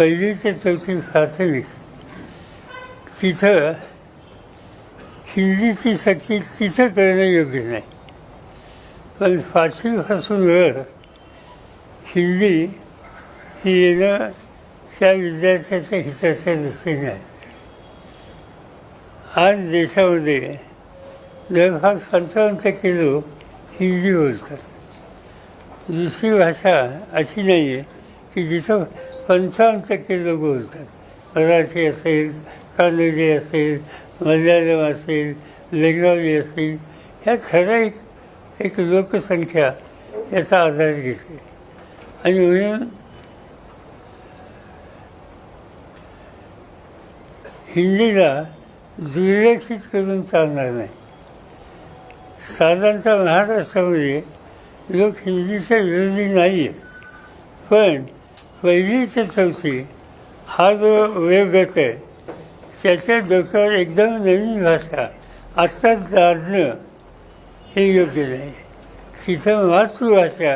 पहिली ते चौथी प्राथमिक. तिथं हिंदीची सक्ती तिथं करणं योग्य नाही. पण पाचवीपासून वर हिंदी ही येणं त्या विद्यार्थ्याच्या हिताच्या दृष्टीने आहे. आज देशामध्ये जवळपास पंचावन्न टक्के लोक हिंदी बोलतात. दुसरी भाषा अशी नाही आहे की जिथं पंचावन्न टक्के लोक बोलतात. मराठी असेल कानडी असेल मल्याळम असेल बेंगॉली असेल ह्या ठराविक एक लोकसंख्या याचा आधार घेते. आणि म्हणून हिंदीला दुर्लक्षित करून चालणार नाही. साधारणतः महाराष्ट्रामध्ये लोक हिंदीच्या विरोधी नाही आहेत पण पहिली ते चौथी हा जो वयोगत आहे त्याच्या डोक्यावर एकदम नवीन भाषा आत्ताच जाणणं हे योग्य नाही. तिथं मातृभाषा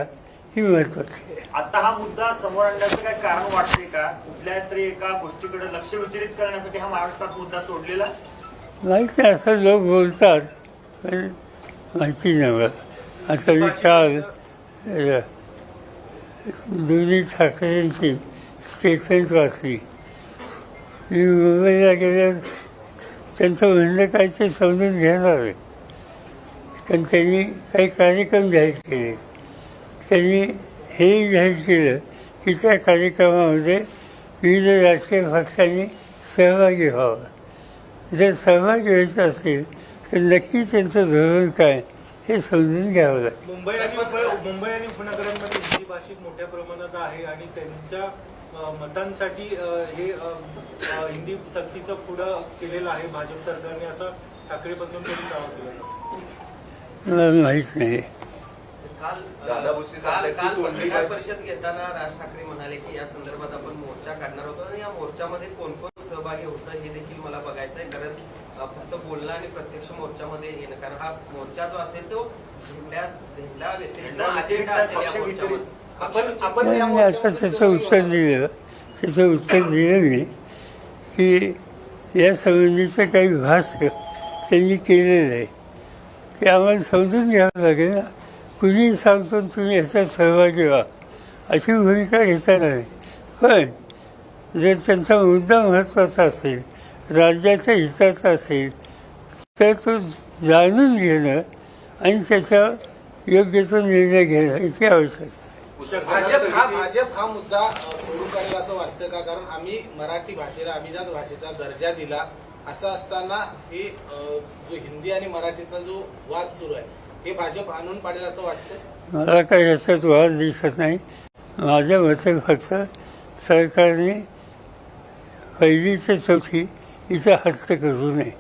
ही महत्त्वाची आहे. आता हा मुद्दा समोर आणण्याचं काय कारण वाटते का? कुठल्या तरी एका गोष्टीकडे लक्ष विचलित करण्यासाठी हा महाराष्ट्रात मुद्दा सोडलेला? माहीत नाही असं लोक बोलतात पण माहिती नाही मला. आता मी काल अ, ठाकरेंची स्टेटमेंट वाचली. मी मुंबईला गेल्यावर त्यांचं म्हणणं काय ते समजून घेणार आहे. त्यांनी काही कार्यक्रम जाहीर केले. त्यांनी हेही जाहीर केलं की त्या कार्यक्रमामध्ये विविध राजकीय पक्षांनी सहभागी व्हावं. जर सहभागी व्हायचं असेल तर नक्की त्यांचं धोरण काय? हे समजून घ्यावं लागेल. मुंबई आणि उप- मुंबई आणि उपनगरांमध्ये हिंदी भाषिक मोठ्या प्रमाणात आहे आणि त्यांच्या अ, मतांसाठी अ, हे अ, अ, हिंदी सक्तीचं पुढं केलेलं आहे भाजप सरकारने असं ठाकरे बंधूंकडून दावा केला मला माहीत नाही काल दादा भुसे काल पत्रकार परिषद घेताना राज ठाकरे म्हणाले की या संदर्भात आपण मोर्चा काढणार होतो. आणि या मोर्चामध्ये कोण कोण सहभागी होतं हे देखील मला बघायचं आहे कारण फक्त बोलणं आणि प्रत्यक्ष मोर्चामध्ये येणं. कारण हा मोर्चा जो असेल तो झेंड्या झेंडा व्यतिरिक्त झेंडा अजेंडा असेल. आपण आपण आता त्याचं उत्तर दिलं त्याचं उत्तर दिलं मी की या संबंधीचं काही भाष्य त्यांनी केलेलं आहे. ते आम्हाला समजून घ्यावं लागेल ना. कुणी सांगतो तुम्ही याच्यात सहभागी व्हा. अशी भूमिका घेता नाही. पण जर त्यांचा मुद्दा महत्त्वाचा असेल राज्याच्या हिताचा असेल तर तो जाणून घेणं आणि त्याच्यावर योग्य तो निर्णय घेणं इतकी आवश्यकता आहे. भाजप हा भाजप हा मुद्दा सोडून काढेल असं वाटतं का? कारण आम्ही मराठी भाषेला अभिजात भाषेचा दर्जा दिला. असं असताना हे जो हिंदी आणि मराठीचा जो वाद सुरू आहे हे भाजप आणून पाडेल असं वाटतं? मला काही याच्यात वाद दिसत नाही. माझ्या मते फक्त सरकारने पहिली ते चौथी इथं हस्त करू नये.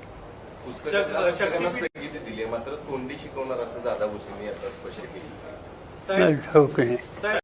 मात्र तोंडी शिकवणार असं दादा भुसेंनी आता स्पष्ट केली. ठाऊक नाही